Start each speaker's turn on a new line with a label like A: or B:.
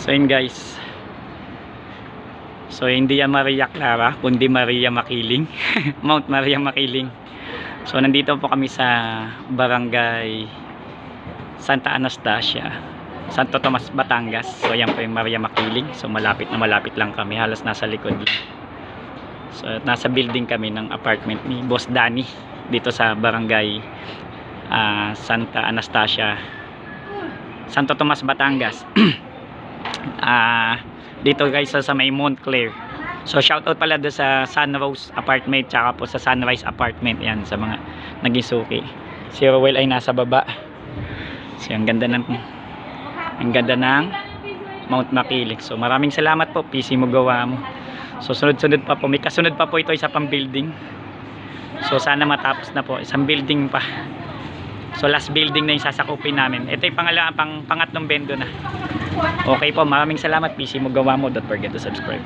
A: So yun guys. So hindi yan Maria Clara, kundi Maria Makiling. Mount Maria Makiling. So nandito po kami sa Barangay Santa Anastasia, Santo Tomas, Batangas. So yan po yung Maria Makiling. So malapit na malapit lang kami, halos nasa likod lang. So nasa building kami ng apartment ni Boss Danny dito sa Barangay ah, Santa Anastasia, Santo Tomas, Batangas. Ah, dito guys sa, may Montclair. So shoutout pala doon sa Sunrose apartment tsaka po sa Sunrise apartment yan sa mga naging suki. Si Rowell ay nasa baba. So ang ganda ng ang ganda ng Mount Makiling. So maraming salamat po PC mo gawa mo. So sunod-sunod pa po. May kasunod pa po ito isa pang building. So sana matapos na po. Isang building pa. So last building na yung sasakupin namin. Ito yung pangalawa, pang, pangatlong bendo na. Okay po, maraming salamat PC mo gawa mo. Don't forget to subscribe.